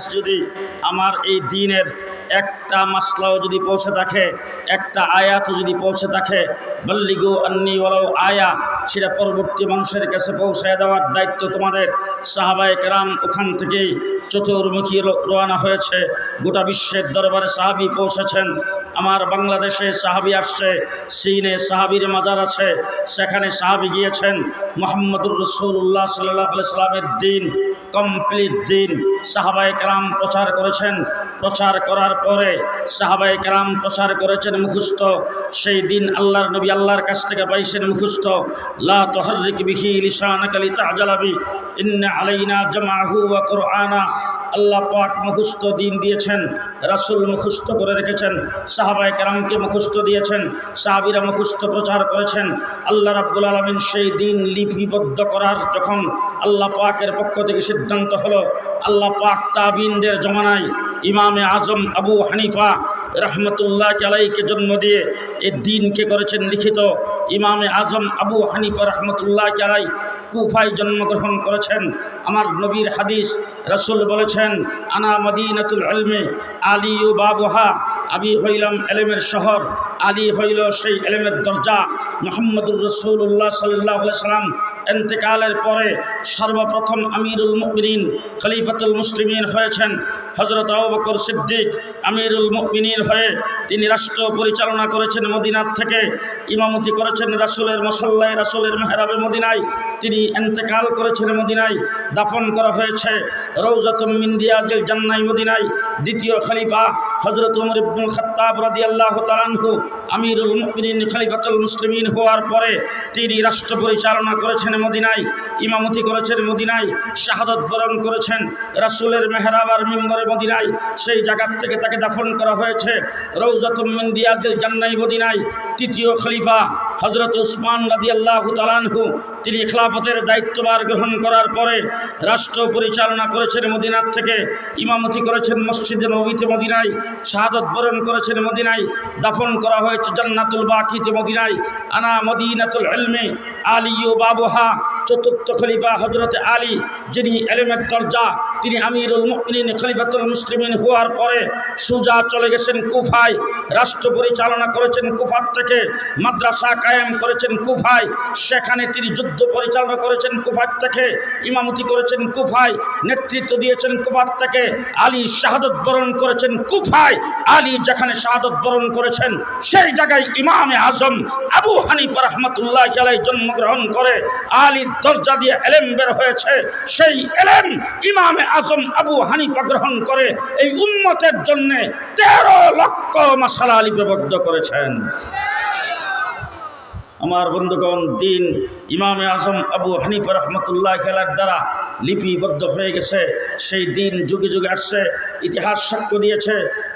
কাছে যদি আমার এই দিনের একটা মাসলাও যদি পৌঁছে থাকে, একটা আয়াতও যদি পৌঁছে থাকে, বল্লিগু আন্নি ওলাও আয়া, সেটা পরবর্তী মানুষের কাছে পৌঁছায় দেওয়ার দায়িত্ব তোমাদের। সাহাবায়ে কেরাম ওখান থেকেই চতুর্মুখী রো- রওনা হয়েছে। গোটা বিশ্বের দরবারে সাহাবি পৌঁছেছেন। আমার বাংলাদেশে সাহাবি আসছে চীনে সাহাবির মাজার আছে, সেখানে সাহাবি গিয়েছেন। মোহাম্মদুর রসুল্লাহ সাল্লাহ সাল্লামের দিন কমপ্লিট দিন। সাহাবাই কালাম প্রচার করেছেন। প্রচার করার পরে সাহাবাই কালাম প্রচার করেছেন মুখস্থ। সেই দিন আল্লাহর নবী আল্লাহর কাছ থেকে পাইছেন মুখস্থ। লা তোহরিক বিহি লিসানাকালি তাজালাবি ইন্না আলাইনা জামাহু ওয়া কুরআনা। আল্লাহ পাক মুখস্থ দিন দিয়েছেন, রাসুল মুখস্থ করে রেখেছেন, সাহাবায়ে কেরামকে মুখস্থ দিয়েছেন, সাহাবিরা মুখস্থ প্রচার করেছেন। আল্লাহ রাব্বুল আলামিন সেই দিন লিপিবদ্ধ করার যখন আল্লাহ পাকের পক্ষ থেকে সিদ্ধান্ত হলো, আল্লাহ পাক তাবিনদের জমানায় ইমামে আজম আবু হানিফা রহমতুল্লাহ আলাইকে জন্ম দিয়ে এ দিনকে করেছেন লিখিত। ইমামে আজম আবু হানিফা রহমতুল্লাহ আলাই কুফায় জন্মগ্রহণ করেছেন। আমার নবীর হাদিস রসুল বলেছেন, আনা মদিনাতুল আলমে আলী ও বাবুহা। আমি হইলাম এলেমের শহর, আলী হইল সেই এলেমের দরজা। মোহাম্মদুর রসুল্লাহ সাল্লাহ সাল্লাম এন্তেকালের পরে সর্বপ্রথম আমিরুল মুমিনিন খলিফাতুল মুসলিমিন হয়েছেন। হজরত আবকর সিদ্দিক আমিরুল মুমিনিন হয়ে তিনি রাষ্ট্র পরিচালনা করেছেন মদিনার থেকে, ইমামতি করেছেন রাসুলের মশল্লায় রাসুলের মেহরাবে মদিনায়। তিনি এন্তেকাল করেছেন মদিনায়, দাফন করা হয়েছে। রৌজাতুম মিন্দিয়াজের জান্নাই মদিনায় দ্বিতীয় খলিফা হজরত উমর ইবনুল খাত্তাব রাদিয়াল্লাহু তাআলাহু আমিরুল মুমিনিন খলিফাতুল মুসলিমিন হওয়ার পরে তিনি রাষ্ট্র পরিচালনা করেছেন মদিনায়, ইমামতি করেছেন মদিনায়, শাহাদত বরণ করেছেন। রাসূলের মেহরাব আর মিম্বরে মদিনায় সেই জায়গার থেকে তাকে দাফন করা হয়েছে। রৌজাতুম মিন রিয়াজিল জান্নাই মদিনায় তৃতীয় খলিফা হজরত উসমান রাদিয়াল্লাহু তাআলাহু তিনি খেলাফতের দায়িত্বভার গ্রহণ করার পরে রাষ্ট্র পরিচালনা করেছেন মদিনার থেকে, ইমামতি করেছেন মসজিদে নবীতে মদিনায়, শাহাদত বরণ করেছেন মদিনায়, দাফন করা হয়েছে জান্নাতুল বাকিতে মদিনায়, আনা মদিনাতুল এলমে আলী ও বাবুহা, চতুর্থ খলিফা হজরত আলী, যিনি এলেমের দরজা তিনি আমিরুল মুমিনিন, খলিফাতুল মুসলিমিন হওয়ার পরে সুজা চলে গেছেন কুফায়, রাষ্ট্র পরিচালনা করেছেন কুফার থেকে, মাদ্রাসা কায়েম করেছেন কুফায়, সেখানে তিনি যুদ্ধ পরিচালনা করেছেন কুফার থেকে, ইমামতি করেছেন কুফায়, নেতৃত্ব দিয়েছেন কুফার থেকে, আলী শাহাদত বরণ করেছেন কুফায়, আলী যেখানে শাহাদত বরণ করেছেন, সেই জায়গায় ইমামে আজম আবু হানিফা রহমতুল্লাহ আলাই জন্মগ্রহণ করে, আলীর দরজা দিয়ে এলেম বের হয়েছে, সেই এলেম ইমামে আজম আবু হানিফা গ্রহণ করে এই উন্মতের জন্যে তেরো লক্ষ মাসালা লিপিবদ্ধ করেছেন। আমার বন্ধুগণ, দিন ইমামে আজম আবু হানিফা রহমতুল্লাহ খেলার দ্বারা লিপিবদ্ধ হয়ে গেছে। সেই দিন যুগে যুগে আসছে, ইতিহাস সাক্ষ্য দিয়েছে।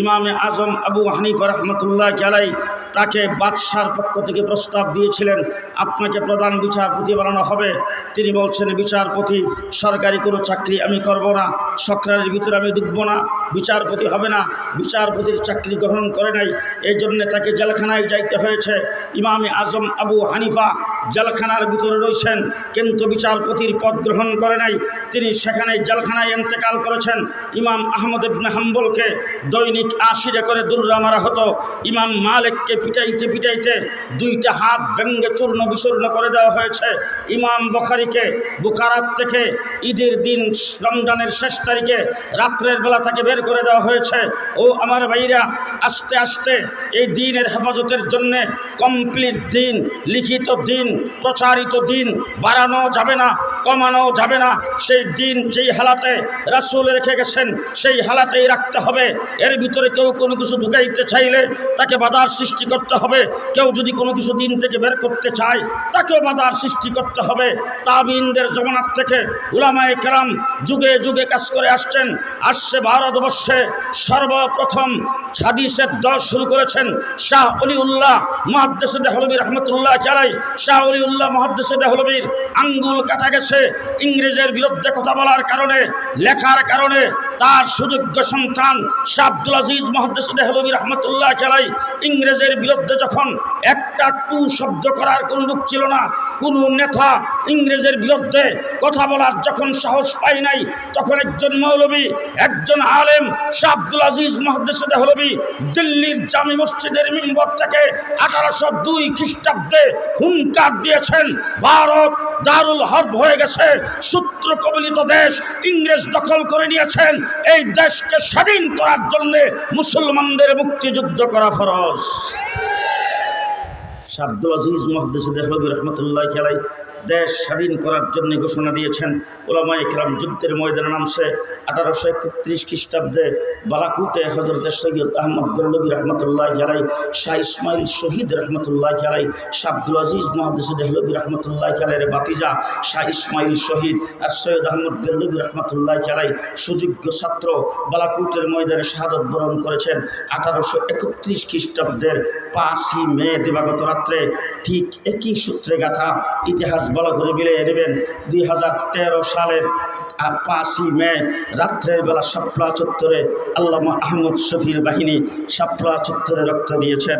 ইমামে আজম আবু হানিফা রহমতুল্লাহ খেলাই তাকে বাদশার পক্ষ থেকে প্রস্তাব দিয়েছিলেন, আপনাকে প্রধান বিচারপতি বানানো হবে। তিনি বলছেন, বিচারপতি, সরকারি কোনো চাকরি আমি করব না। সরকারের ভিতরে আমি ডুববো না। বিচারপতি হবে না। বিচারপতির চাকরি গ্রহণ করে নাই। এই জন্যে তাকে জেলখানায় যাইতে হয়েছে। ইমামে আজম আবু হানিফা জেলখানার ভিতরে রয়েছেন। কিন্তু বিচারপতির পদ গ্রহণ করে নাই। তিনি সেখানে জেলখানায় এন্তেকাল করেছেন। ইমাম আহমদ ইবনে হাম্বলকে দৈনিক আশিরে করে দুর্রা মারা হতো। ইমাম মালিককে পিটাইতে পিটাইতে দুইটা হাত ব্যঙ্গে চূর্ণ বিচূর্ণ করে দেওয়া হয়েছে। ইমাম বখারিকে বুখারাত থেকে ঈদের দিন রমজানের শেষ তারিখে রাত্রের বেলা তাকে বের করে দেওয়া হয়েছে। ও আমার ভাইরা, আস্তে আস্তে এই দিনের হেফাজতের জন্যে কমপ্লিট দিন, লিখিত দিন প্রচারিত দিন বাড়ানো যাবে না, কমানো যাবে না। সেই দিন যেই হালাতে রাসুল রেখে গেছেন, সেই হালাতেই রাখতে হবে। এর ভিতরে কেউ কোনো কিছু ঢুকাইতে চাইলে তাকে বাধার সৃষ্টি করতে হবে। কেউ যদি কোনো কিছু দিন থেকে বের করতে চায়, তাকেও বাধার সৃষ্টি করতে হবে। তাবিনদের জমানার থেকে উলামায়ে কেরাম যুগে যুগে কাজ করে আসছেন, আসছে ভারতবর্ষে সর্বপ্রথম হাদিসের দল শুরু করেছেন শাহ অলিউল্লাহ, মহাদ্দেশে দেহলবী রহমতুল্লাহ চালাই শাহ অলিউল্লাহ মহাদ্দেশে দেহলবীর আঙ্গুল কাটা গেছে। ইংরেজের বিরুদ্ধে কথা বলার কারণে, লেখার কারণে তার সুযোগ্য সন্তান শাহ আব্দুল আজিজ মহাদ্দেশে দেহলবী রহমতুল্লাহ খেলাই ইংরেজের বিরুদ্ধে যখন একটা টু শব্দ করার কোনো লোক ছিল না কোনো নেতা ইংরেজের বিরুদ্ধে কথা বলার যখন সাহস পাই নাই, তখন একজন মৌলবী, একজন আলেম শাহ আব্দুল আজিজ মহাদেশ দেহলবী দিল্লির জামি মসজিদের মিম্বর থেকে আঠারোশো দুই খ্রিস্টাব্দে হুঙ্কার দিয়েছেন, ভারত দারুল হরব হয়ে গেছে সূত্র কবলিত দেশ ইংরেজ দখল করে নিয়েছেন, এই দেশকে স্বাধীন করার জন্য মুসলমানদের মুক্তিযুদ্ধ করা ফরজ। আব্দুল আজিজ মহাদেশ দেহলবী রহমতুল্লাহ খেলাই দেশ স্বাধীন করার জন্য ঘোষণা দিয়েছেন। ওলামা ইকরাম যুদ্ধের ময়দানে নামছে আঠারোশো একত্রিশ খ্রিস্টাব্দে বালাকুটে হজরত সৈয়দ আহমদ বল্লবী রহমতুল্লাহ গেলাই শাহ ইসমাইল শহীদ রহমতুল্লাহ গেলাই শাহ আব্দুল আজিজ মহাদেশ দেহলবী রহমতুল্লাহ গেলের বাতিজা শাহ ইসমাইল শহীদ আর সৈয়দ আহমদ বল্লবী রহমতুল্লাহ গেলাই সুযোগ্য ছাত্র বালাকুটের ময়দানে শাহাদত বরণ করেছেন আঠারোশো একত্রিশ খ্রিস্টাব্দের পাঁচই মে দিবাগত রাত্রে ঠিক একই সূত্রে গাথা ইতিহাস বলা করে মিলিয়ে দেবেন। দুই হাজার তেরো সালের আর পাঁচই মে রাত্রের বেলা শাপলা চত্বরে আল্লামা আহমদ শফির বাহিনী শাপলা চত্বরে রক্ত দিয়েছেন।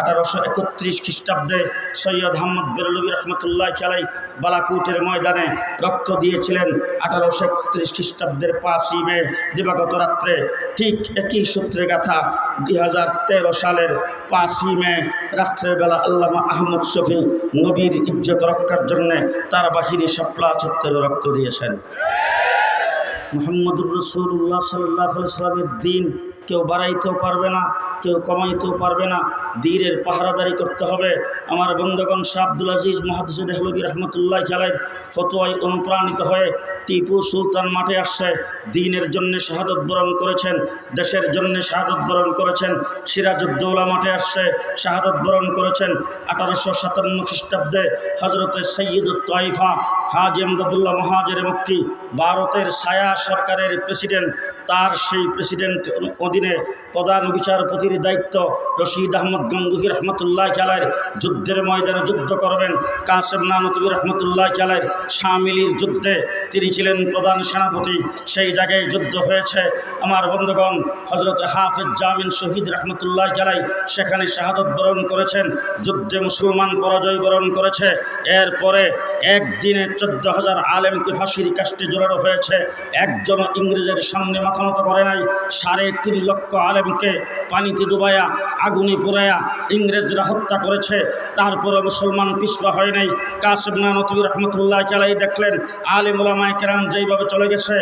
আঠারোশো একত্রিশ খ্রিস্টাব্দে সৈয়দ আহমদ বেরলবী রহমতুল্লাহ খেলাই বালাকুটের ময়দানে রক্ত দিয়েছিলেন। আঠারোশো একত্রিশ খ্রিস্টাব্দের পাঁচই মে দিবাগত রাত্রে ঠিক একই সূত্রে গাথা দুই হাজার তেরো সালের পাঁচই মে রাত্রের বেলা আল্লামা আহমদ শফি নবীর ইজ্জত রক্ষার জন্যে তার বাহিনী শাপলা চত্বরে রক্ত দিয়েছেন। মোহাম্মদুর রসুল্লাহ সাল্লাহ সাল্লামের দিন কেউ বাড়াইতেও পারবে না, কেউ কমাইতেও পারবে না। দিনের পাহারাদারি করতে হবে। আমার বন্ধগণ শাহ আব্দুল আজিজ মহাদিস দেহলবী রহমতুল্লাহ খেলায় ফতোয়ায় অনুপ্রাণিত হয়ে টিপু সুলতান মাঠে আসছে। দিনের জন্য শাহাদত বরণ করেছেন, দেশের জন্য শাহাদত বরণ করেছেন। সিরাজউদ্দৌলা মাঠে আসছে, শাহাদত বরণ করেছেন। আঠারোশো সাতান্ন খ্রিস্টাব্দে হজরতে সৈয়দ তয়ফা হাজি আমদাদুল্লাহ মহাজের মক্কি ভারতের ছায়া সরকারের প্রেসিডেন্ট। তার সেই প্রেসিডেন্ট অধীনে প্রধান বিচারপতির দায়িত্ব রশিদ আহমদ গঙ্গুহি রহমতুল্লাহ খেলার যুদ্ধের ময়দানে যুদ্ধ করবেন। কাসেম নানতবী রহমতুল্লাহ খেলার শামিলির যুদ্ধে তিনি ছিলেন প্রধান সেনাপতি। সেই জায়গায় যুদ্ধ হয়েছে। আমার বন্ধুগণ হজরত হাফেজ জামিন শহীদ রহমতুল্লাহ খেলাই সেখানে শাহাদত বরণ করেছেন। যুদ্ধে মুসলমান পরাজয় বরণ করেছে। এরপরে একদিনে চোদ্দ হাজার আলেমকে ফাঁসির কাষ্টে জোরানো হয়েছে। একজন ইংরেজের সামনে মাথা মতো করে নাই। সাড়ে তিন লক্ষ আলেমকে পানিতে ডুবাইয়া আগুনে পুরাইয়া ইংরেজরা হত্যা করেছে। তারপরে মুসলমান পিছপা হয় নাই। কাসেম নানতবী রহমতুল্লাহ চালাই দেখলেন, আলেম কেরাম যেইভাবে চলে গেছে,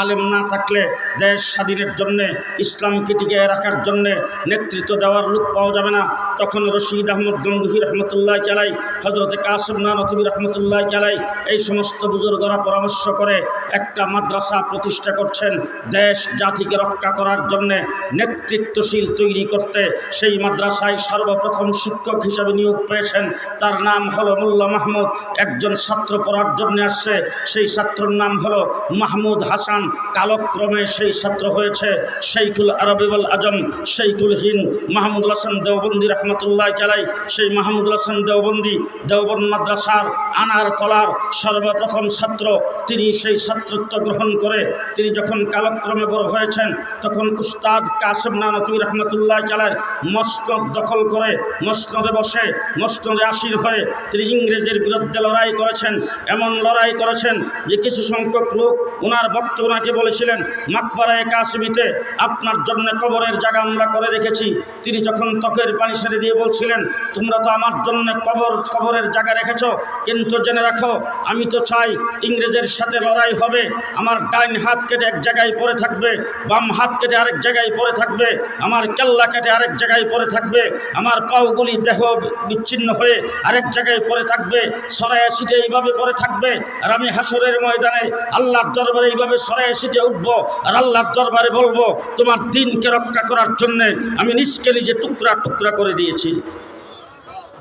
আলেম না থাকলে দেশ স্বাধীনের জন্যে, ইসলামকে টিকে রাখার জন্যে নেতৃত্ব দেওয়ার লোক পাওয়া যাবে না। তখন রশিদ আহমদ গঙ্গুহি রহমতুল্লাহ চালাই হজরতে কাসেম নানতবী রহমতুল্লাহ চালাই এই সমস্ত বুজুর্গরা পরামর্শ করে একটা মাদ্রাসা প্রতিষ্ঠা করছেন দেশ জাতিকে রক্ষা করার জন্যে নেতৃত্বশীল তৈরি করতে। সেই মাদ্রাসায় সর্বপ্রথম শিক্ষক হিসাবে নিয়োগ পেয়েছেন। তার নাম হলো মোল্লা মাহমুদ। একজন ছাত্র পড়ার জন্য আসছে। সেই ছাত্রর নাম হলো মাহমুদ হাসান। কালক্রমে সেই ছাত্র হয়েছে শৈখুল আরবিবুল আজম শৈখুল হিন্দ, মাহমুদুল হাসান দেওবন্দি রহমতুল্লাহ চালাই সেই মাহমুদুল হাসান দেওবন্দি দেওবন্দ মাদ্রাসার আনার তলার সর্বপ্রথম ছাত্র তিনি সেই ছাত্রত্ব গ্রহণ করে তিনি যখন কালক্রমে বড় হয়েছেন, তখন উস্তাদ কাসেম নানতুই রহমতুল্লাহ চালার মসনদ দখল করে মসনদে বসে মসনদে আসীর হয়ে তিনি ইংরেজের বিরুদ্ধে লড়াই করেছেন। এমন লড়াই করেছেন যে কিছু সংখ্যক লোক ওনার ভক্ত ওনাকে বলেছিলেন, মাকবারায় কাশ্মীতে আপনার জন্য কবরের জায়গা আমরা করে রেখেছি। তিনি যখন ত্বকের পানি সেরে দিয়ে বলছিলেন, তোমরা তো আমার জন্য কবর, কবরের জায়গা রেখেছ, কিন্তু জেনে রাখো, আমি তো চাই ইংরেজের সাথে লড়াই হবে। আমার ডাইন হাত কেটে এক জায়গায় পড়ে থাকবে, বাম হাত কেটে আরেক জায়গায় পড়ে থাকবে, আমার কেল্লা কেটে আরেক জায়গায় পড়ে থাকবে, আমার পাওগুলি দেহ বিচ্ছিন্ন হয়ে আরেক জায়গায় পড়ে থাকবে সরাই সিটে এইভাবে পড়ে থাকবে, আর আমি হাসরের ময়দানে আল্লাহর দরবারে এইভাবে সরাই সিটে উঠব, আর আল্লাহর দরবারে বলব, তোমার দিনকে রক্ষা করার জন্যে আমি নিজকে নিজে টুকরা টুকরা করে দিয়েছি।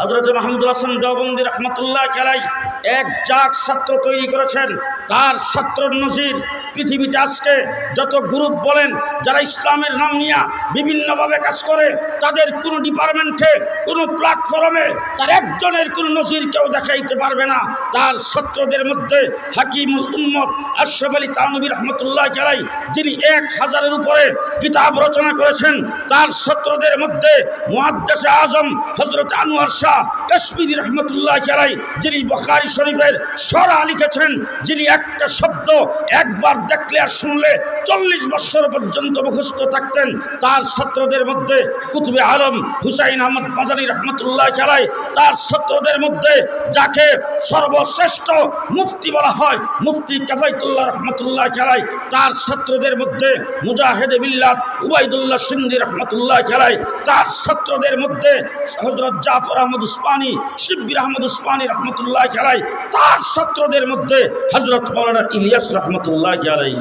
হজরত মাহমুদুল হাসান দেওবন্দি রহমতুল্লাহ খেলাই এক জাক ছাত্র তৈরি করেছেন। তার ছাত্র নজির পৃথিবীতে আজকে যত গ্রুপ বলেন, যারা ইসলামের নাম নিয়ে বিভিন্নভাবে কাজ করে, তাদের কোনো ডিপার্টমেন্টে কোনো প্ল্যাটফর্মে তার একজনের কোনো নজির কেউ দেখাইতে পারবে না। তার ছাত্রদের মধ্যে হাকিমুল উম্মত আশরাফ আলী তানবী রহমতুল্লাহ চালাই যিনি এক হাজারের উপরে কিতাব রচনা করেছেন, তার ছাত্রদের মধ্যে মুহাদ্দেশে আজম হজরত আনোয়ার শাহ কাশ্মীরি রহমতুল্লাহ চালাই যিনি বখারি শরীফের সরা লিখেছেন যিনি একটা শব্দ একবার দেখলে আর শুনলে চল্লিশ বছর পর্যন্ত মুখস্থ থাকতেন। তার ছাত্রদের মধ্যে কুতুবে আলম, হুসাইন আহমদ মাদানী রহমতুল্লাহ চালাই তার ছাত্রদের মধ্যে যাকে সর্বশ্রেষ্ঠ মুফতি বলা হয়, মুফতি কাফাইতুল্লাহ রহমতুল্লাহ চালাই তার ছাত্রদের মধ্যে মুজাহেদ বিল্লাত উবাইদুল্লাহ সিন্দি রহমতুল্লাহ চালাই তার ছাত্রদের মধ্যে হজরত জাফর আহমদ উসমানী, শিব্বির আহমদ উসমানী রহমতুল্লাহ চালাই তার ছাত্রদের মধ্যে হজরত মৌলানা ইলিয়াস রহমতুল্লাহ চালাই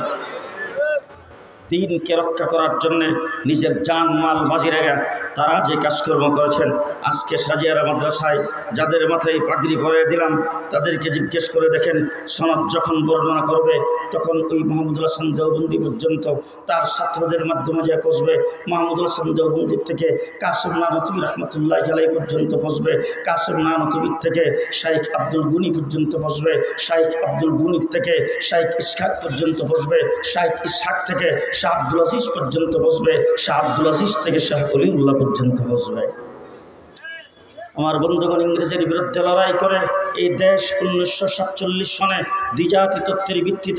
দিনকে রক্ষা করার জন্যে নিজের জান মাল বাজি রেখে তারা যে কাজকর্ম করেছেন, আজকে সাজিয়ারা মাদ্রাসায় যাদের মাথায় পাগড়ি করে দিলাম, তাদেরকে জিজ্ঞেস করে দেখেন, সনদ যখন বর্ণনা করবে, তখন ওই মাহমুদুল হাসান দেওবন্দি পর্যন্ত তার ছাত্রদের মাধ্যমে যে পৌঁছবে, মাহমুদুল হাসান দেওবন্দির থেকে কাসেম নানতুবি রহমতুল্লাহ আলাই পর্যন্ত পৌঁছবে, কাসেম নানতুবির থেকে শাইখ আব্দুল গুনি পর্যন্ত পৌঁছবে, শাইখ আব্দুল গুনির থেকে শাইখ ইসহাক পর্যন্ত বসবে শাইখ ইসহাক থেকে শাহ আব্দুল আজিজ পর্যন্ত বসবে শাহ আব্দুল আজিজ থেকে শাহ অলিউল্লাহ পর্যন্ত বসবে আমার বন্ধুগণ ইংরেজের বিরুদ্ধে লড়াই করে এই দেশ উনিশশো সাতচল্লিশ সনে দ্বিজাতি তত্ত্বের ভিত্তিতে